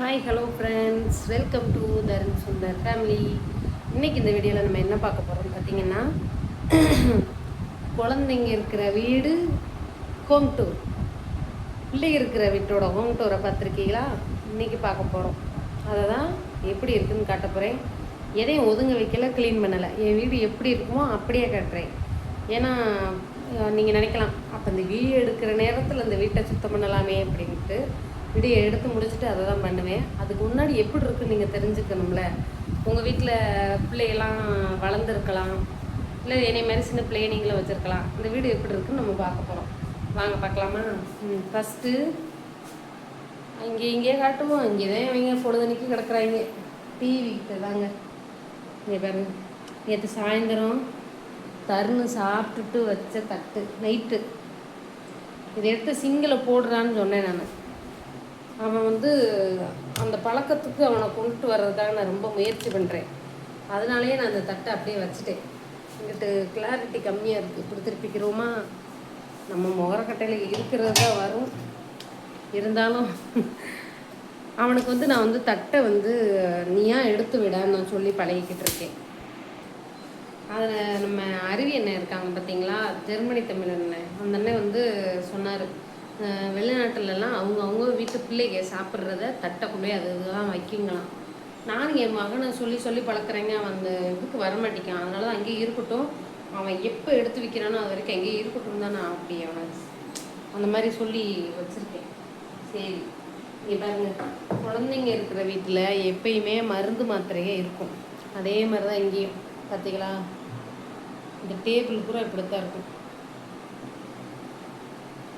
Hi hello friends welcome to Tarun Sundar family இன்றைக்கி இந்த வீடியோவில் நம்ம என்ன பார்க்க போகிறோம் பார்த்தீங்கன்னா குழந்தைங்க இருக்கிற வீடு ஹோம் டூர் பிள்ளை இருக்கிற வீட்டோட ஹோம் டூரை பார்த்துருக்கீங்களா? இன்னைக்கு பார்க்க போகிறோம் அதை தான் எப்படி இருக்குதுன்னு காட்ட போகிறேன் எதையும் ஒதுங்க வைக்கல க்ளீன் பண்ணலை. என் வீடு எப்படி இருக்குமோ அப்படியே காட்டுறேன். ஏன்னா நீங்கள் நினைக்கலாம் அப்போ இந்த வீடியோ எடுக்கிற நேரத்தில் இந்த வீட்டை சுத்தம் பண்ணலாமே அப்படின்ட்டு. வீடியோ எடுத்து முடிச்சுட்டு அதை தான் பண்ணுவேன். அதுக்கு முன்னாடி எப்படி இருக்குன்னு நீங்கள் தெரிஞ்சுக்கணும்ல? உங்கள் வீட்டில் பிள்ளையெல்லாம் வளர்ந்துருக்கலாம். இல்லை என்னை மாதிரி சின்ன பிள்ளைய நீங்களும் வச்சுருக்கலாம். இந்த வீடு எப்படி இருக்குன்னு நம்ம பார்க்க போகிறோம் வாங்க பார்க்கலாமா? ம் ஃபஸ்ட்டு இங்கே இங்கே காட்டுவோம். இங்கே தான் இவங்க பொழுதனைக்கு கிடக்குறாங்க. டிவி கிட்ட தாங்க. இங்கே பாருங்க. நேற்று சாயந்தரம் தருணு சாப்பிட்டுட்டு வச்ச தட்டு நைட்டு இதை எடுத்து சிங்கிளை போடுறான்னு சொன்னேன் நான். அவன் வந்து அந்த பழக்கத்துக்கு அவனை கொண்டுட்டு வர்றதுக்காக நான் ரொம்ப முயற்சி பண்ணுறேன் அதனாலேயே நான் அந்த தட்டை அப்படியே வச்சுட்டேன். இங்கிட்டு கிளாரிட்டி கம்மியாக இருக்குது இப்படி திருப்பிக்கிறோமா நம்ம முகரக்கட்டையில் இருக்கிறது தான் வரும். இருந்தாலும் அவனுக்கு வந்து நான் வந்து தட்டை வந்து நீயா எடுத்து விடான்னு நான் சொல்லி பழகிக்கிட்டு இருக்கேன். அதில் நம்ம அருவி அண்ணன் இருக்காங்க பார்த்தீங்களா? ஜெர்மனி தமிழ் அண்ணன். அந்த அண்ணன் வந்து சொன்னார் வெளிநாட்டிலலாம் அவங்க அவங்க வீட்டு பிள்ளைங்க சாப்பிட்றத தட்டை கொண்டு அது இதெல்லாம் வைக்கிங்களாம். நானும் என் மகனை சொல்லி சொல்லி பழக்கிறேங்க. அவன் அந்த இதுக்கு வரமாட்டேங்கான் அதனால தான் அங்கேயே இருக்கட்டும். அவன் எப்போ எடுத்து வைக்கிறானோ அது வரைக்கும் அங்கேயே இருக்கட்டும் தான். நான் அப்படி அவனை அந்த மாதிரி சொல்லி வச்சுருக்கேன். சரி. இங்கே பாருங்க. குழந்தைங்க இருக்கிற வீட்டில் எப்பயுமே மருந்து மாத்திரையே இருக்கும். அதே மாதிரி தான் இங்கேயும். பார்த்தீங்களா இந்த டேபிள் பூரா இப்படித்தான் இருக்கும்.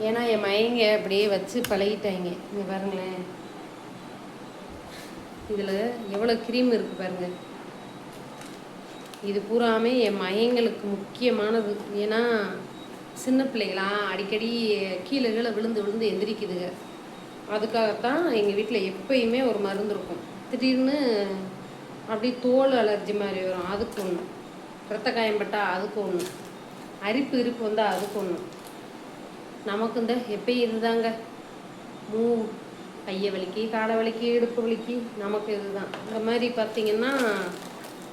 ஏன்னா என் மயங்க அப்படியே வச்சு பழகிட்டாங்க. இங்கே பாருங்களேன். இதில் எவ்வளோ க்ரீம் இருக்குது பாருங்க. இது பூராமே என் மயங்களுக்கு முக்கியமானது. ஏன்னா சின்ன பிள்ளைகளா அடிக்கடி கீழே கீழே விழுந்து விழுந்து எந்திரிக்குதுங்க. அதுக்காகத்தான் எங்கள் வீட்டில் எப்பயுமே ஒரு மருந்து இருக்கும். திடீர்னு அப்படி தோல் அலர்ஜி மாதிரி வரும். அதுக்கு ஒன்று ரத்த காயம் பட்டால் அதுக்கு ஒன்று அரிப்பு இருப்பு வந்தால் அதுக்கு ஒன்று நமக்கு இந்த எப்பயும் இதுதாங்க? மூ கையை வலிக்கி காடை வலிக்கி இடுப்பு வலிக்கி நமக்கு இதுதான். இந்த மாதிரி பார்த்தீங்கன்னா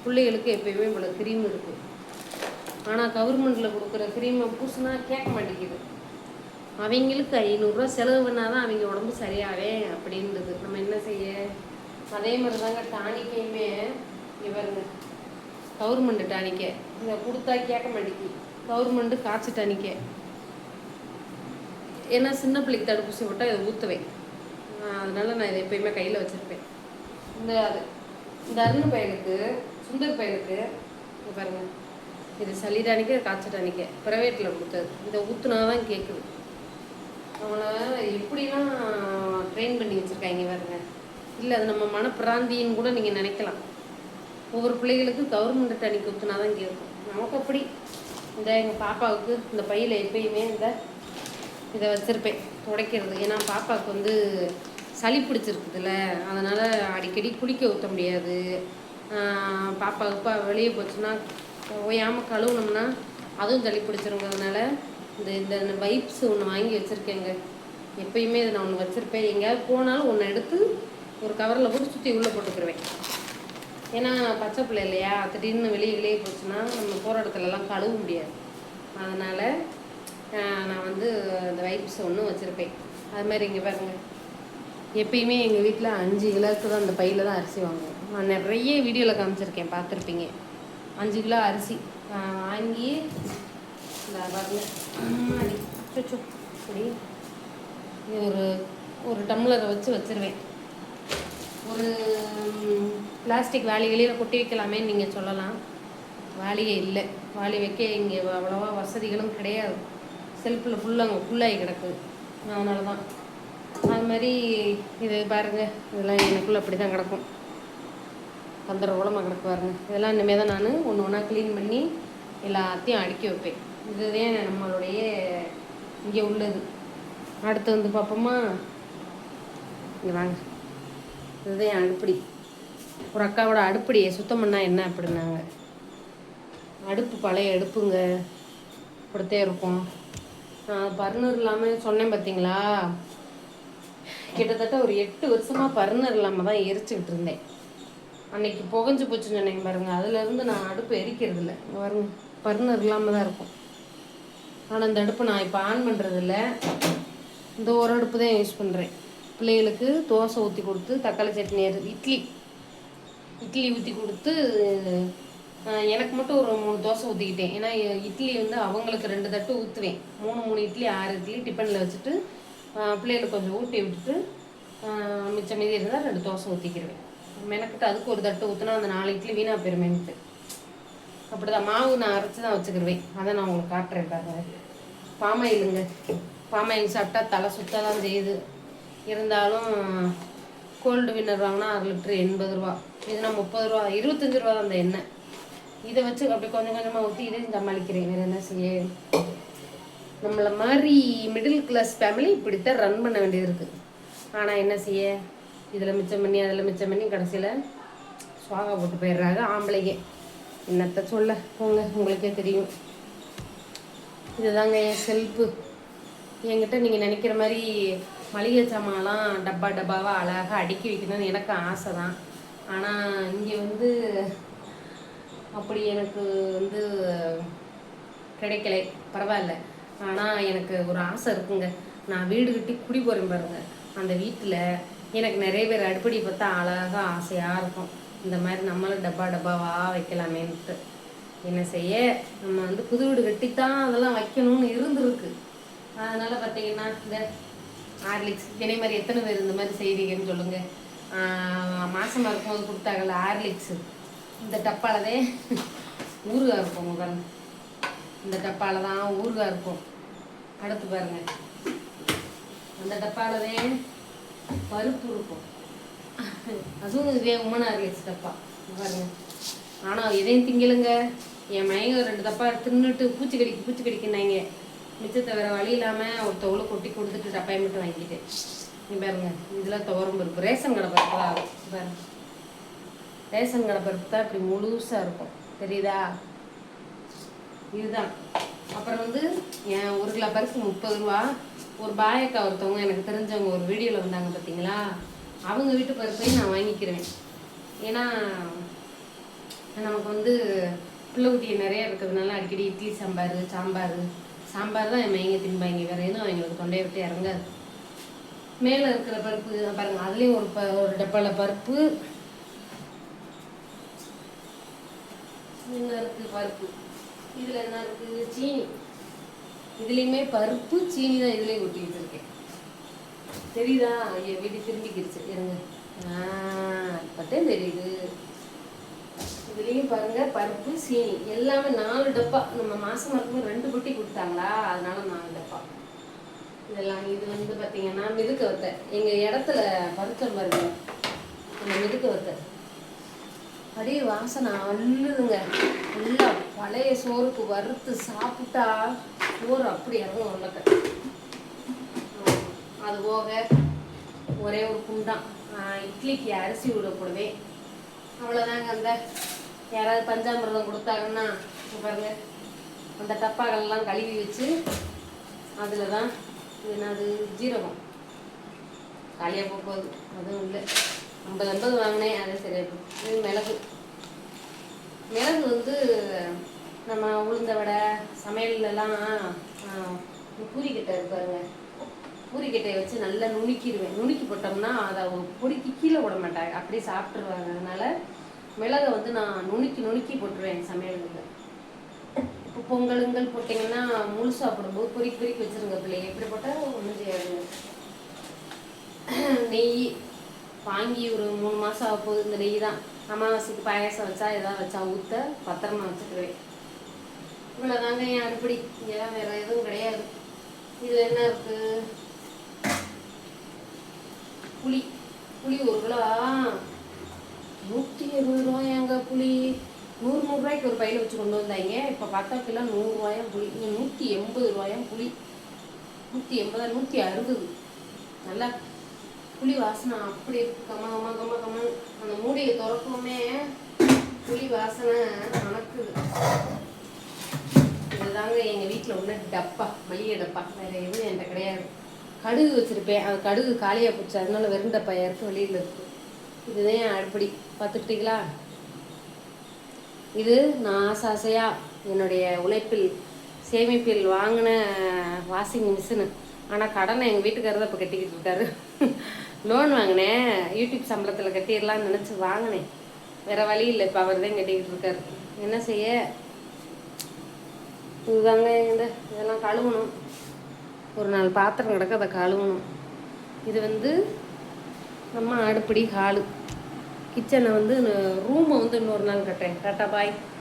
பிள்ளைகளுக்கு எப்பயுமே இவ்வளோ க்ரீம் இருக்குது ஆனால் கவர்மெண்ட்டில் கொடுக்குற க்ரீமை பூசுனா கேட்க மாட்டேங்குது. அவங்களுக்கு ஐநூறுரூவா செலவு பண்ணால் தான் அவங்க உடம்பு சரியாவே அப்படின்றது நம்ம என்ன செய்ய? அதே மாதிரி தாங்க டானிக்கையுமே இவருங்க. கவர்மெண்ட் டானிக்கை. இதை கொடுத்தா கேட்க மாட்டேங்கி கவர்மெண்ட்டு காய்ச்சி டானிக்கை. ஏன்னா சின்ன பிள்ளைக்கு தடுப்பூசி போட்டால் இதை ஊற்றுவேன் அதனால நான் இதை எப்பயுமே கையில் வச்சுருப்பேன். இந்த அது இந்த அருண் பையனுக்கு சுந்தர் பையனுக்கு இங்கே பாருங்கள் இது சளிடானிக்க டானிக்க காய்ச்சல் ப்ரைவேட்டில் கொடுத்தது. இதை ஊற்றுனா தான் கேட்குது அவனை எப்படிலாம் ட்ரெயின் பண்ணி வச்சுருக்காங்க பாருங்க. இல்லை அது நம்ம மனப்பிராந்தின்னு கூட நீங்கள் நினைக்கலாம். ஒவ்வொரு பிள்ளைகளுக்கு கவர்மெண்ட் டானிக் ஊற்றுனா தான் கேட்கும் நமக்கு அப்படி. இந்த எங்கள் பாப்பாவுக்கு இந்த பையில் எப்பயுமே இந்த இதை வச்சுருப்பேன் துடைக்கிறது. ஏன்னா பாப்பாவுக்கு வந்து சளி பிடிச்சிருக்குதுல்ல. அதனால் அடிக்கடி குளிக்க ஊற்ற முடியாது. பாப்பா இப்போ வெளியே போச்சுன்னா ஓயாமல் கழுவுனோம்னா அதுவும் சளி பிடிச்சிருங்கிறதுனால இந்த இந்த வைப்ஸ் ஒன்று வாங்கி வச்சுருக்கேங்க. எப்பயுமே இதை நான் ஒன்று வச்சுருப்பேன். எங்கேயாவது போனாலும் ஒன்று எடுத்து ஒரு கவரில் போட்டு சுற்றி உள்ளே போட்டுக்கிருவேன். ஏன்னா பச்சை பிள்ளை இல்லையா? திடீர்னு வெளியே வெளியே போச்சுன்னா நம்ம போகிற இடத்துலலாம் கழுவ முடியாது. அதனால் நான் வந்து இந்த வைப்ஸ் ஒன்று வச்சுருப்பேன். அது மாதிரி இங்கே பாருங்கள் எப்பயுமே எங்கள் வீட்டில் அஞ்சு கிலோவுக்கு தான் அந்த பையில் தான் அரிசி வாங்குவோம். நான் நிறைய வீடியோவில் காமிச்சிருக்கேன் பார்த்துருப்பீங்க. அஞ்சு கிலோ அரிசி. நான் வாங்கி இந்த பாருங்க. அம்மாடி, அச்சச்சோ, ஒரு ஒரு டம்ளரை வச்சு வச்சிருவேன். ஒரு பிளாஸ்டிக் வாளி கொட்டி வைக்கலாமே நீங்கள் சொல்லலாம். வாளியே இல்லை. வாளி வைக்க இங்கே அவ்வளோவா வசதிகளும் கிடையாது. செல்ஃபில் ஃபுல்லாக அங்கே ஃபுல்லாகி கிடக்கு. அதனால தான் அது மாதிரி இது பாருங்க இதெல்லாம் எனக்குள்ளே அப்படி தான் கிடக்கும். பந்தர உலமாக கிடக்கு பாருங்க. இதெல்லாம் இனிமேல் தான் நான் ஒன்று ஒன்றா க்ளீன் பண்ணி எல்லாத்தையும் அடுக்கி வைப்பேன். இதுதான் நம்மளுடைய இங்கே உள்ளது. அடுத்து வந்து பார்ப்போமா இங்கே வாங்க. இதுதான் என் அடுப்படி. ஒரு அக்காவோட அடுப்படியை சுத்தம் பண்ணால் என்ன அப்படின்னாங்க. அடுப்பு பழைய அடுப்புங்க. கொடுத்தே இருக்கும். பர்னர் இல்லாமல் சொன்னேன் பார்த்தீங்களா கிட்டத்தட்ட ஒரு எட்டு வருஷமாக பர்னர் இல்லாமல் தான் எரிச்சுக்கிட்டு இருந்தேன். அன்னைக்கு புகஞ்சு போச்சுன்னு சொன்னீங்க பாருங்க. அதுலேருந்து நான் அடுப்பு எரிக்கிறது இல்லை. பாருங்க. பர்னர் இல்லாமல் தான் இருக்கும். ஆனால் இந்த அடுப்பு நான் இப்போ ஆன் பண்ணுறதில்ல இந்த ஒரு அடுப்பு தான் யூஸ் பண்ணுறேன் பிள்ளைகளுக்கு தோசை ஊற்றி கொடுத்து தக்காளி சட்னி இட்லி. இட்லி ஊற்றி கொடுத்து எனக்கு மட்டும் ஒரு மூணு தோசை ஊற்றிக்கிட்டேன் ஏன்னா இட்லி வந்து அவங்களுக்கு ரெண்டு தட்டு ஊற்றுவேன் மூணு மூணு இட்லி ஆறு இட்லி டிஃபனில் வச்சுட்டு பிள்ளைகளுக்கு கொஞ்சம் ஊட்டி விட்டுட்டு மிச்சம் மீதி இருந்தால் ரெண்டு தோசை ஊற்றிக்கிடுவேன் மெனக்கிட்டு அதுக்கு ஒரு தட்டு ஊற்றினா அந்த நாலு இட்லி வீணாக போயிருமேன்ட்டு. அப்படிதான். மாவு நான் அரைச்சி தான் வச்சுக்கிடுவேன் அதை நான் உங்களுக்கு காட்டுறேன் பாருங்க. பாமாயிலுங்க பாமாயில் சாப்பிட்டா தலை சுத்த தான் செய்யுது. இருந்தாலும் கோல்டு வின்னர் வாங்கினா அரை லிட்டரு எண்பது ரூபா. இதுனா முப்பது ரூபா இருபத்தஞ்சு ரூபா தான் அந்த எண்ணெய். இதை வச்சு அப்படி கொஞ்சம் கொஞ்சமாக ஊற்றி இதையும் சமாளிக்கிறேன். வேறு என்ன செய்ய? நம்மளை மாதிரி மிடில் கிளாஸ் ஃபேமிலி இப்படித்தான் ரன் பண்ண வேண்டியது இருக்குது ஆனால் என்ன செய்ய? இதில் மிச்சம் பண்ணி அதில் மிச்சம் பண்ணி கடைசியில் சுவாகா போட்டு போயிடுறாங்க ஆம்பளைங்க. என்னத்த சொல்ல? போங்க உங்களுக்கே தெரியும். இதுதாங்க என் செல்ஃபு. என்கிட்ட நீங்கள் நினைக்கிற மாதிரி மளிகை சாமான்லாம் டப்பா டப்பாவாக அழகாக அடுக்கி வைக்கணும்னு எனக்கு ஆசை தான் ஆனால் இங்கே வந்து அப்படி எனக்கு வந்து கிடைக்கல. பரவாயில்ல. ஆனால் எனக்கு ஒரு ஆசை இருக்குங்க. நான் வீடு கட்டி குடி போகிறேன் பாருங்க. அந்த வீட்டில் எனக்கு நிறைய பேர் அடுப்படி பார்த்தா அழகாக ஆசையாக இருக்கும். இந்த மாதிரி நம்மளும் டப்பா டப்பாவாக வைக்கலாமேன்ட்டு. என்ன செய்ய? நம்ம வந்து புது வீடு கட்டித்தான் அதெல்லாம் வைக்கணும்னு இருந்திருக்கு. அதனால் பார்த்தீங்கன்னா இந்த ஹார்லிக்ஸ் இதே மாதிரி எத்தனை பேர் இந்த மாதிரி செய்றீங்கன்னு சொல்லுங்கள் மாதமாக இருக்கும்போது கொடுத்தாங்கல்ல ஹார்லிக்ஸு இந்த டப்பாலதே ஊறுகாய் இருக்கும் உங்க பாருங்க இந்த டப்பால தான் ஊறுகாய் இருக்கும். அடுத்து பாருங்க. அந்த டப்பாலதே பருப்பு இருக்கும். அதுவும் இதே உமனா இருக்கு டப்பா. பாருங்க. ஆனால் இதையும் திங்கலுங்க. என் மயங்க ரெண்டு தப்பா தின்னுட்டு பூச்சி கடிக்கு பூச்சி கடிக்குனாங்க மிச்சத்தை வேற வழி இல்லாமல் ஒரு கொட்டி கொடுத்துட்டு டப்பாயை மட்டும் வாங்கிட்டு நீ பாருங்க. இதில் துவரம் பருப்பு ரேஷன் கடை பருப்பு பாருங்க. ரேஷன் கடை பருப்பு தான் இப்படி முழுசாக இருக்கும். தெரியுதா? இதுதான். அப்புறம் வந்து என் ஒரு கிலோ பருப்பு முப்பது ரூபா. ஒரு பாயக்கா ஒருத்தவங்க எனக்கு தெரிஞ்சவங்க ஒரு வீடியோவில் வந்தாங்க பார்த்தீங்களா அவங்க வீட்டு பருப்பையும் நான் வாங்கிக்கிறேன் ஏன்னா நமக்கு வந்து பிள்ளை குட்டி நிறைய இருக்கிறதுனால அடிக்கடி இட்லி சாம்பார் சாம்பார். சாம்பார் தான் என் மையங்க தின்பாங்க. வேறு எதுவும் அவங்களுக்கு தொண்டையை விட்டு இறங்காது. மேலே இருக்கிற பருப்பு பாருங்கள் அதுலேயும் ஒரு ப ஒரு டப்பாவில் பருப்பு என்ன இருக்கு பருப்பு. இதில் என்ன இருக்கு? சீனி. இதுலேயுமே பருப்பு சீனி தான் இதுலேயும் ஊற்றிக்கிட்டு இருக்கேன். தெரியுதா? என் வீடு திரும்பிக்கிடுச்சு இருங்க. இப்போதான் தெரியுது. இதுலேயும் பாருங்க பருப்பு சீனி. எல்லாமே நாலு டப்பா. நம்ம மாசம் இருக்கும்போது ரெண்டு குட்டி கொடுத்தாங்களா? அதனால நாலு டப்பா. இதெல்லாம் இது வந்து பார்த்தீங்கன்னா மிதுக்க வத்தை. எங்கள் இடத்துல பருத்தம் பாருங்க அந்த மிதுக்க வத்தை. அப்படியே வாசனை அள்ளுதுங்க. நல்லா பழைய சோறுக்கு வறுத்து சாப்பிட்டா சோறு அப்படி இறங்கும் உள்ளக்க. அது போக ஒரே ஒரு குண்டான். இட்லிக்கு அரிசி விட அவ்வளோதாங்க அந்த யாராவது பஞ்சாமிரதம் கொடுத்தாங்கன்னா பாருங்க. அந்த டப்பாக்கள்லாம் கழுவி வச்சு அதில் தான் என்னது ஜீரகம். காலியாக போக போகுது அதுவும் இல்லை. ஐம்பது ஐம்பது வாங்கினேன் அதே சரி. இது மிளகு. மிளகு வந்து நம்ம உளுந்த வடை சமையல்லாம் பூரிக்கட்டை இருப்பாருங்க பூரிக்கட்டையை வச்சு நல்லா நுணுக்கிடுவேன். நுணுக்கி போட்டோம்னா அதை பொடிக்கு கீழே விட மாட்டாங்க. அப்படியே சாப்பிட்ருவாங்க அதனால மிளகை வந்து நான் நுணுக்கி நுணுக்கி போட்டுருவேன் சமையலுக்கு. இப்போ பொங்கலுங்கள் போட்டிங்கன்னா முழுசாக போடும்போது பொறிக்கி பொறிக்கி வச்சிருங்க பிள்ளைங்க. எப்படி போட்டால் ஒன்றும் செய்யாதுங்க நெய் வாங்கி ஒரு மூணு மாதம் ஆக போகுது இந்த நெய் தான். அமாவாசைக்கு பாயாசம் வச்சா எதாவது வச்சா ஊற்ற பத்திரமா வச்சுக்குவேன் இவ்வளோதாங்க என் அடுப்படி இங்கே வேற எதுவும் கிடையாது. இதில் என்ன இருக்கு? புளி. புளி ஒரு கிலோ. நூற்றி இருபது ரூபாயாங்க புளி. நூறு நூறுரூவாய்க்கு ஒரு பையில வச்சு கொண்டு வந்தாங்க. இப்போ பார்த்தா கிலோ நூறுரூவாயும் புளி. நூற்றி எண்பது ரூபாயும் புளி. நூற்றி எண்பதா நூற்றி அறுபது. நல்லா புளி வாசனை அப்படி கம கம கம கம அந்த மூடியை திறப்போமே புளி வாசனை மணக்குது இதுதாங்க எங்கள் வீட்டில் உள்ள டப்பா மளிகை டப்பா. வேறு எதுவும் என்கிட்ட கிடையாது. கடுகு வச்சுருப்பேன். அது கடுகு காலியாக போச்சு. அதனால வெறும் டப்பா இறக்கு வெளியில் இருக்கு. இதுதான் என் அடுப்படி. பார்த்துக்கிட்டீங்களா? இது நான் ஆசை ஆசையாக என்னுடைய உழைப்பில் சேமிப்பில் வாங்கின வாஷிங் மிஷினு. ஆனால் கடனை எங்கள் வீட்டுக்காரர் தான் இப்போ கட்டிக்கிட்டு இருக்காரு. லோன் வாங்கினேன் யூடியூப் சம்பளத்தில் கட்டிடலாம்னு நினச்சி வாங்கினேன். வேற வழி இல்லை இப்போ அவர் தான் கட்டிக்கிட்டு இருக்காரு. என்ன செய்ய? இதுதாங்க இந்த இதெல்லாம் கழுவணும். ஒரு நாலு பாத்திரம் கிடக்க அதை கழுவணும். இது வந்து நம்ம அடுப்படி ஹாலு. கிச்சனை வந்து ரூமை வந்து இன்னொரு நாள் கட்டுறேன். Tata bye.